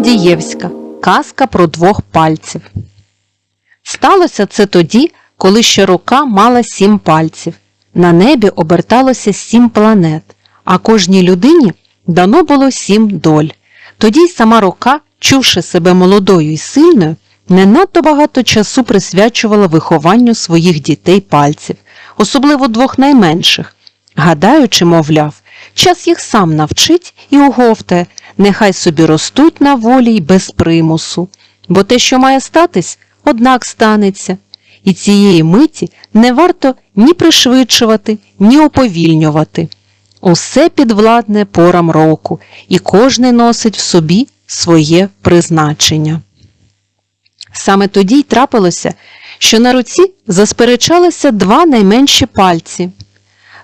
Андієвська. Казка про двох пальців. Сталося це тоді, коли ще рука мала сім пальців. На небі оберталося сім планет, а кожній людині дано було сім доль. Тоді й сама рука, чувши себе молодою і сильною, не надто багато часу присвячувала вихованню своїх дітей пальців, особливо двох найменших, гадаючи, мовляв, час їх сам навчить і оговтає, нехай собі ростуть на волі й без примусу, бо те, що має статись, однак станеться, і цієї миті не варто ні пришвидшувати, ні оповільнювати. Усе підвладне порам року, і кожний носить в собі своє призначення. Саме тоді й трапилося, що на руці засперечалися два найменші пальці.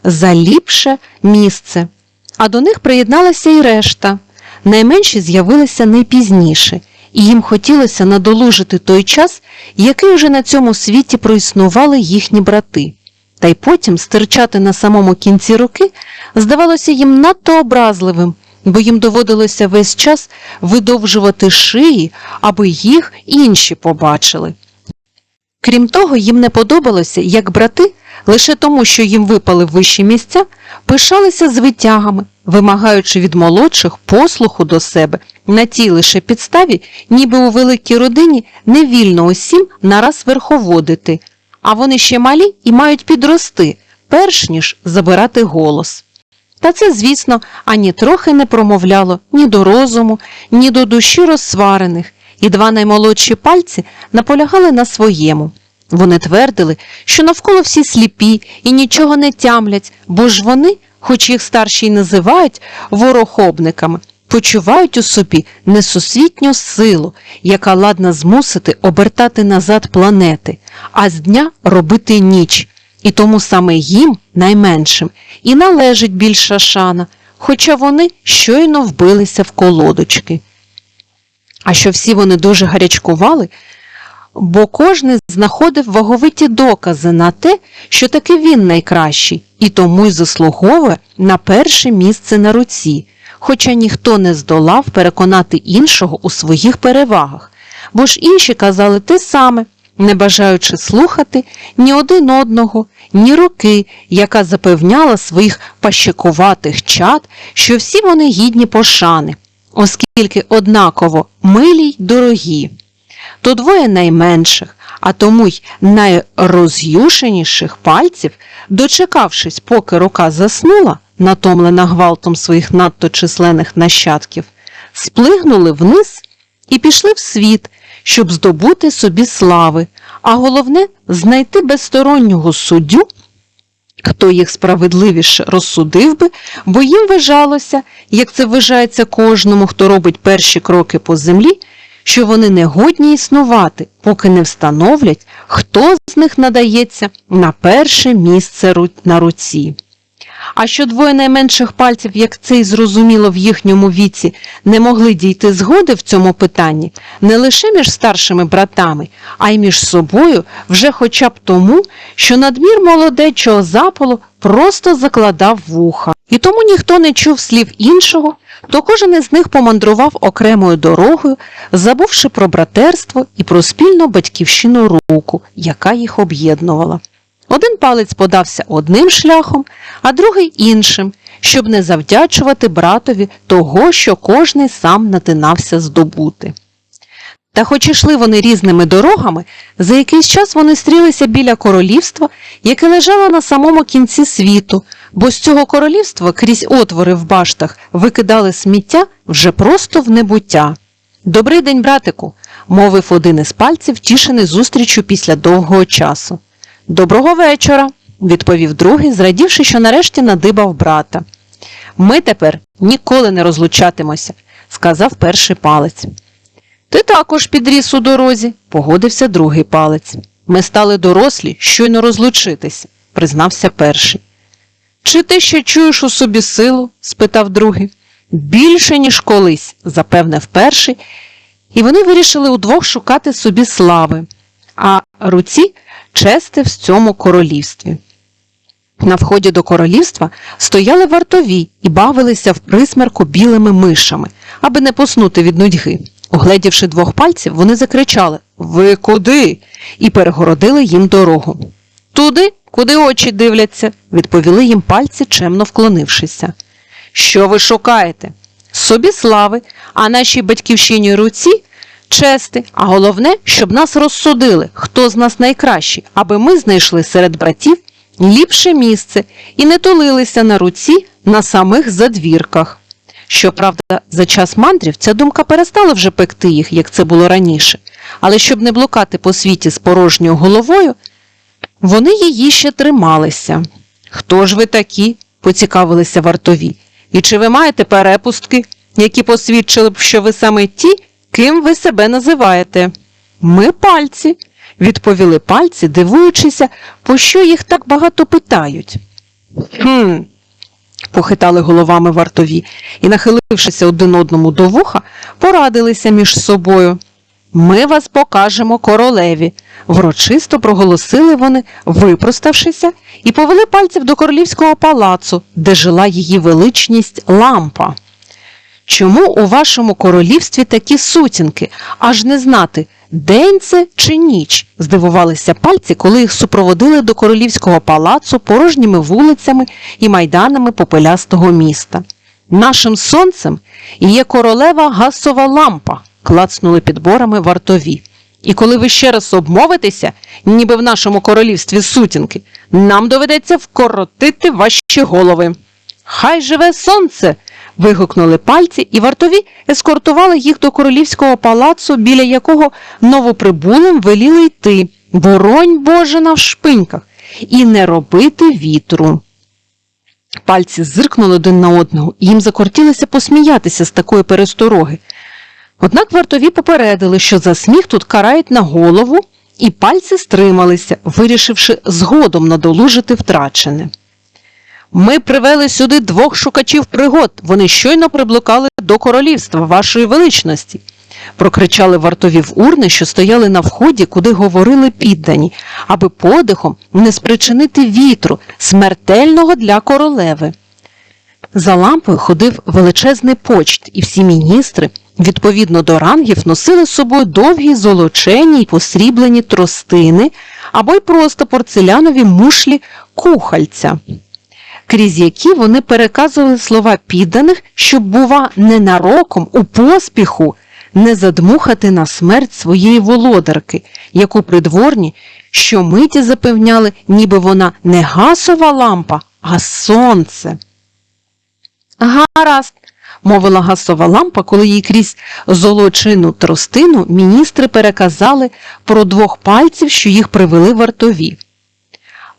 За ліпше місце, а до них приєдналася й решта. Найменші з'явилися найпізніше, і їм хотілося надолужити той час, який уже на цьому світі проіснували їхні брати. Та й потім стирчати на самому кінці руки здавалося їм надто образливим, бо їм доводилося весь час видовжувати шиї, аби їх інші побачили. Крім того, їм не подобалося, як брати, лише тому, що їм випали вищі місця, пишалися з витягами, вимагаючи від молодших послуху до себе на тій лише підставі, ніби у великій родині не вільно усім нараз верховодити, а вони ще малі і мають підрости, перш ніж забирати голос. Та це, звісно, ані трохи не промовляло ні до розуму, ні до душі розсварених, і два наймолодші пальці наполягали на своєму. Вони твердили, що навколо всі сліпі і нічого не тямлять, бо ж вони, хоч їх старші й називають ворохобниками, почувають у собі несусвітню силу, яка ладна змусити обертати назад планети, а з дня робити ніч. І тому саме їм, найменшим, і належить більша шана, хоча вони щойно вбилися в колодочки. А що всі вони дуже гарячкували, бо кожний знаходив ваговиті докази на те, що таки він найкращий, і тому й заслуговує на перше місце на руці, хоча ніхто не здолав переконати іншого у своїх перевагах, бо ж інші казали те саме, не бажаючи слухати ні один одного, ні руки, яка запевняла своїх пащикуватих чад, що всі вони гідні пошани, оскільки однаково милі й дорогі. То двоє найменших, а тому й найроз'юшеніших пальців, дочекавшись, поки рука заснула, натомлена гвалтом своїх надто численних нащадків, сплигнули вниз і пішли в світ, щоб здобути собі слави, а головне знайти безстороннього суддю, хто їх справедливіше розсудив би, бо їм вважалося, як це вважається кожному, хто робить перші кроки по землі, що вони не годні існувати, поки не встановлять, хто з них надається на перше місце на руці. А що двоє найменших пальців, як це й зрозуміло в їхньому віці, не могли дійти згоди в цьому питанні не лише між старшими братами, а й між собою вже хоча б тому, що надмір молодечого запалу просто закладав вуха. І тому ніхто не чув слів іншого, то кожен із них помандрував окремою дорогою, забувши про братерство і про спільну батьківщину руку, яка їх об'єднувала. Один палець подався одним шляхом, а другий іншим, щоб не завдячувати братові того, що кожний сам натинався здобути. Та хоч ішли вони різними дорогами, за якийсь час вони стрілися біля королівства, яке лежало на самому кінці світу, бо з цього королівства крізь отвори в баштах викидали сміття вже просто в небуття. Добрий день, братику, мовив один із пальців, тішений зустрічю після довгого часу. Доброго вечора, відповів другий, зрадівши, що нарешті надибав брата. Ми тепер ніколи не розлучатимося, сказав перший палець. Ти також підріс у дорозі, погодився другий палець. Ми стали дорослі, щойно розлучитись, признався перший. Чи ти ще чуєш у собі силу? спитав другий. Більше, ніж колись, запевнив перший, і вони вирішили удвох шукати собі слави, а руці чести в цьому королівстві. На вході до королівства стояли вартові і бавилися в присмерку білими мишами, аби не поснути від нудьги. Угледівши двох пальців, вони закричали Ви куди? і перегородили їм дорогу. Туди, куди очі дивляться, відповіли їм пальці, чемно вклонившися. Що ви шукаєте? Собі слави, а нашій батьківщині руці чести, а головне, щоб нас розсудили, хто з нас найкращий, аби ми знайшли серед братів ліпше місце і не тулилися на руці на самих задвірках. Щоправда, за час мандрів ця думка перестала вже пекти їх, як це було раніше, але щоб не блукати по світі з порожньою головою, вони її ще трималися. Хто ж ви такі? поцікавилися вартові. І чи ви маєте перепустки, які посвідчили б, що ви саме ті, ким ви себе називаєте? Ми пальці, відповіли пальці, дивуючися, по що їх так багато питають. Хм, похитали головами вартові і, нахилившися один одному до вуха, порадилися між собою. Ми вас покажемо королеві, врочисто проголосили вони, випроставшися, і повели пальців до королівського палацу, де жила її величність лампа. Чому у вашому королівстві такі сутінки, аж не знати, день це чи ніч? здивувалися пальці, коли їх супроводили до королівського палацу порожніми вулицями і майданами попелястого міста. Нашим сонцем є королева гасова лампа, клацнули підборами вартові. І коли ви ще раз обмовитеся, ніби в нашому королівстві сутінки, нам доведеться вкоротити ваші голови. Хай живе сонце. Вигукнули пальці, і вартові ескортували їх до королівського палацу, біля якого новоприбулим веліли йти, боронь Боже на шпиньках, і не робити вітру. Пальці зиркнули один на одного, і їм закортілося посміятися з такої перестороги. Однак вартові попередили, що за сміх тут карають на голову, і пальці стрималися, вирішивши згодом надолужити втрачене. Ми привели сюди двох шукачів пригод. Вони щойно приблукали до королівства вашої величності. Прокричали вартові в урни, що стояли на вході, куди говорили піддані, аби подихом не спричинити вітру, смертельного для королеви. За лампою ходив величезний почт, і всі міністри, відповідно до рангів, носили з собою довгі золочені й посріблені тростини або й просто порцелянові мушлі кухальця крізь які вони переказували слова підданих, щоб, бува, ненароком у поспіху не задмухати на смерть своєї володарки, яку придворні щомиті запевняли, ніби вона не гасова лампа, а сонце. Гаразд, мовила гасова лампа, коли їй крізь золочину тростину міністри переказали про двох пальців, що їх привели вартові.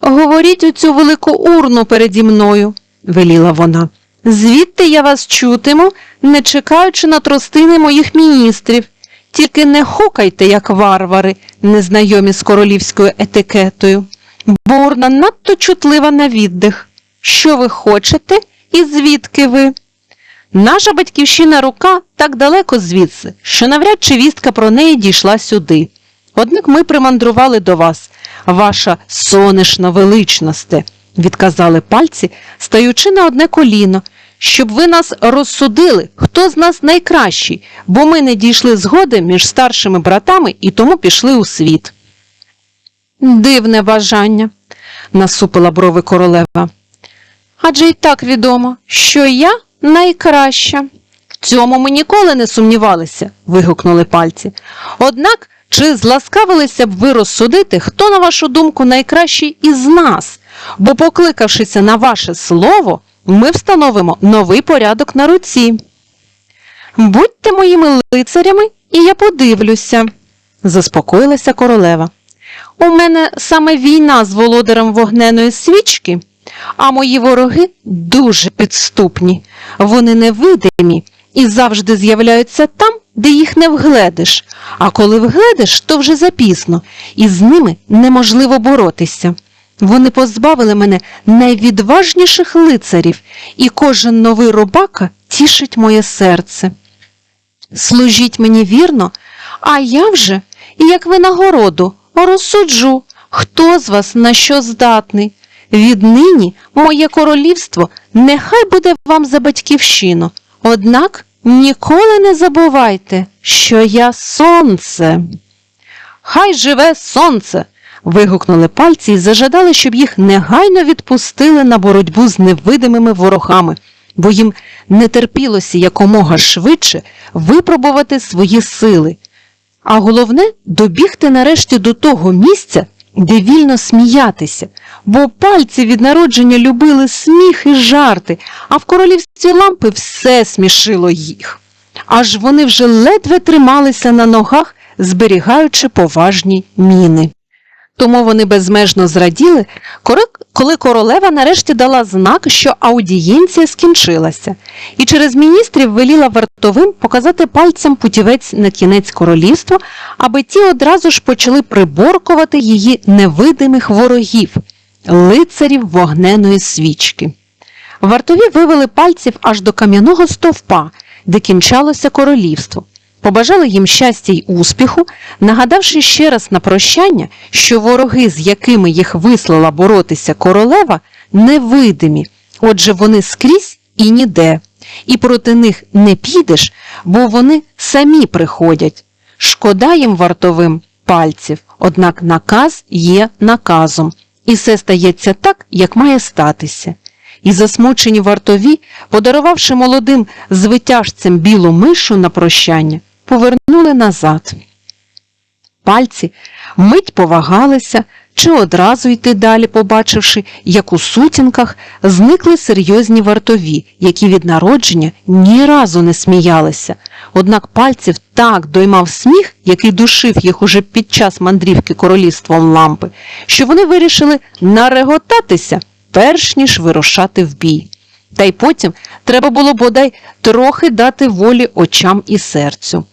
Говоріть у цю велику урну переді мною, веліла вона. Звідти я вас чутиму, не чекаючи на тростини моїх міністрів. Тільки не хукайте, як варвари, незнайомі з королівською етикетою, бо урна надто чутлива на віддих. Що ви хочете і звідки ви? Наша батьківщина рука так далеко звідси, що навряд чи вістка про неї дійшла сюди. Однак ми примандрували до вас, ваша сонешна величносте, відказали пальці, стаючи на одне коліно, щоб ви нас розсудили, хто з нас найкращий, бо ми не дійшли згоди між старшими братами і тому пішли у світ. Дивне бажання, насупила брови королева. Адже й так відомо, що я найкраща. В цьому ми ніколи не сумнівалися, вигукнули пальці. Однак чи зласкавилися б ви розсудити, хто, на вашу думку, найкращий із нас? Бо, покликавшися на ваше слово, ми встановимо новий порядок на руці. Будьте моїми лицарями, і я подивлюся, заспокоїлася королева. У мене саме війна з володарем вогненої свічки, а мої вороги дуже підступні, вони невидимі і завжди з'являються там, де їх не вгледиш, а коли вгледиш, то вже запізно, і з ними неможливо боротися. Вони позбавили мене найвідважніших лицарів, і кожен новий рубака тішить моє серце. Служіть мені вірно, а я вже, як винагороду, розсуджу, хто з вас на що здатний. Віднині моє королівство нехай буде вам за батьківщину, однак Ніколи не забувайте, що я сонце. Хай живе сонце. вигукнули пальці і зажадали, щоб їх негайно відпустили на боротьбу з невидимими ворогами, бо їм не терпілося якомога швидше випробувати свої сили. А головне добігти нарешті до того місця, де вільно сміятися, бо пальці від народження любили сміх і жарти, а в королівстві лампи все смішило їх. Аж вони вже ледве трималися на ногах, зберігаючи поважні міни. Тому вони безмежно зраділи, коли- королева нарешті дала знак, що аудієнція скінчилася, і через міністрів веліла вартовим показати пальцем путівець на кінець королівства, аби ті одразу ж почали приборкувати її невидимих ворогів, лицарів вогненої свічки. Вартові вивели пальців аж до кам'яного стовпа, де кінчалося королівство. Побажали їм щастя й успіху, нагадавши ще раз на прощання, що вороги, з якими їх вислала боротися королева, невидимі, отже, вони скрізь і ніде, і проти них не підеш, бо вони самі приходять. Шкода їм вартовим пальців, однак наказ є наказом, і все стається так, як має статися. І засмучені вартові, подарувавши молодим звитяжцям білу мишу на прощання, повернули назад. Пальці мить повагалися чи одразу йти далі, побачивши, як у сутінках зникли серйозні вартові, які від народження ні разу не сміялися. Однак пальців так доймав сміх, який душив їх уже під час мандрівки королівством лампи, що вони вирішили нареготатися, перш ніж вирушати в бій. Та й потім треба було бодай трохи дати волі очам і серцю.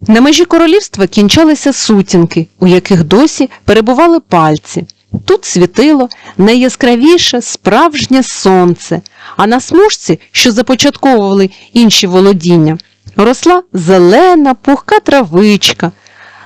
На межі королівства кінчалися сутінки, у яких досі перебували пальці. Тут світило найяскравіше справжнє сонце, а на смужці, що започатковували інші володіння, росла зелена пухка травичка.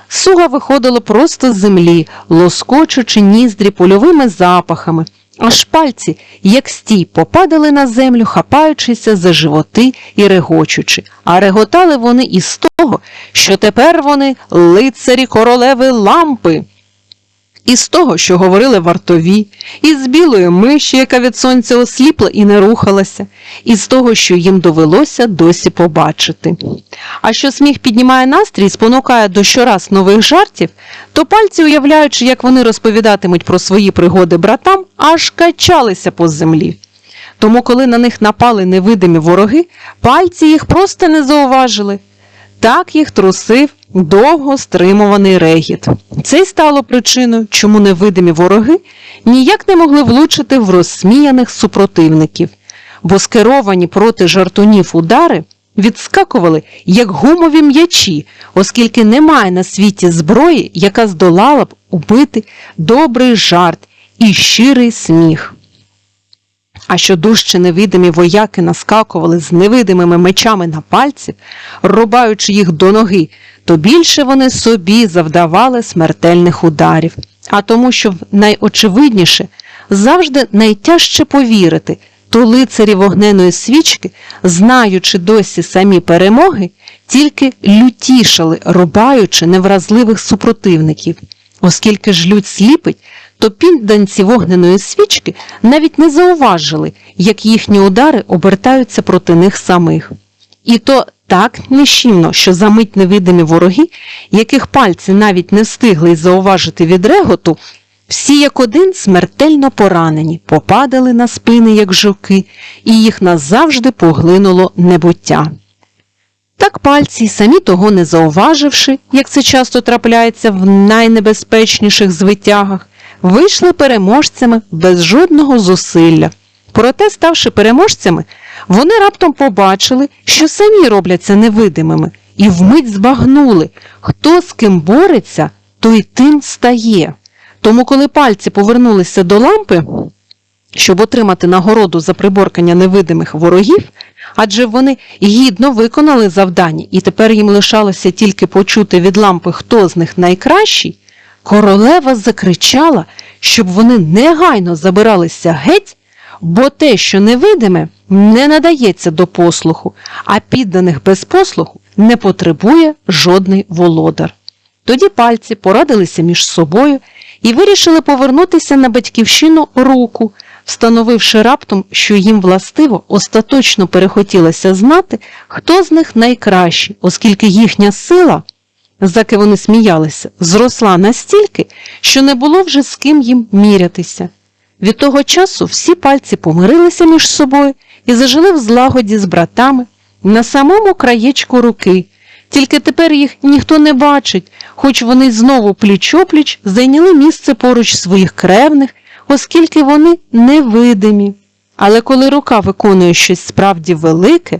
Суга виходила просто з землі, лоскочучи ніздрі польовими запахами, аж пальці, як стій, попадали на землю, хапаючися за животи і регочучи, а реготали вони із того, що тепер вони лицарі королеви лампи. Із того, що говорили вартові, із білої миші, яка від сонця осліпла і не рухалася, із того, що їм довелося досі побачити. А що сміх піднімає настрій і спонукає до щораз нових жартів, то пальці, уявляючи, як вони розповідатимуть про свої пригоди братам, аж качалися по землі. Тому, коли на них напали невидимі вороги, пальці їх просто не зауважили. Так їх трусив довго стримуваний регіт. Це й стало причиною, чому невидимі вороги ніяк не могли влучити в розсміяних супротивників, бо скеровані проти жартунів удари відскакували як гумові м'ячі, оскільки немає на світі зброї, яка здолала б убити добрий жарт і щирий сміх. А що дужче невидимі вояки наскакували з невидимими мечами на пальці, рубаючи їх до ноги, то більше вони собі завдавали смертельних ударів. А тому, що найочевидніше, завжди найтяжче повірити, то лицарі вогненої свічки, знаючи досі самі перемоги, тільки лютішали, рубаючи невразливих супротивників. Оскільки ж лють сліпить, то підданці вогненої свічки навіть не зауважили, як їхні удари обертаються проти них самих. І то так нещімно, що за мить невидимі вороги, яких пальці навіть не встигли зауважити від реготу, всі як один смертельно поранені, попадали на спини, як жуки, і їх назавжди поглинуло небуття. Так пальці, самі того не зауваживши, як це часто трапляється в найнебезпечніших звитягах, вийшли переможцями без жодного зусилля. Проте, ставши переможцями, вони раптом побачили, що самі робляться невидимими, і вмить збагнули, хто з ким бореться, той тим стає. Тому, коли пальці повернулися до лампи, щоб отримати нагороду за приборкання невидимих ворогів, адже вони гідно виконали завдання, і тепер їм лишалося тільки почути від лампи, хто з них найкращий, королева закричала, щоб вони негайно забиралися геть, бо те, що невидиме, не надається до послуху, а підданих без послуху не потребує жодний володар. Тоді пальці порадилися між собою і вирішили повернутися на батьківщину руку, встановивши раптом, що їм властиво остаточно перехотілося знати, хто з них найкращий, оскільки їхня сила, заки вони сміялися, зросла настільки, що не було вже з ким їм мірятися. Від того часу всі пальці помирилися між собою і зажили в злагоді з братами на самому краєчку руки. Тільки тепер їх ніхто не бачить, хоч вони знову пліч-опліч зайняли місце поруч своїх кревних, оскільки вони невидимі. Але коли рука виконує щось справді велике,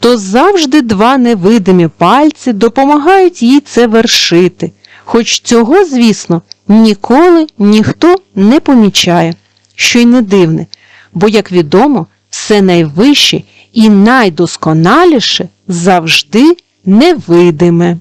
то завжди два невидимі пальці допомагають їй це вершити, хоч цього, звісно, ніколи ніхто не помічає, що й не дивне, бо, як відомо, все найвище і найдосконаліше завжди невидиме.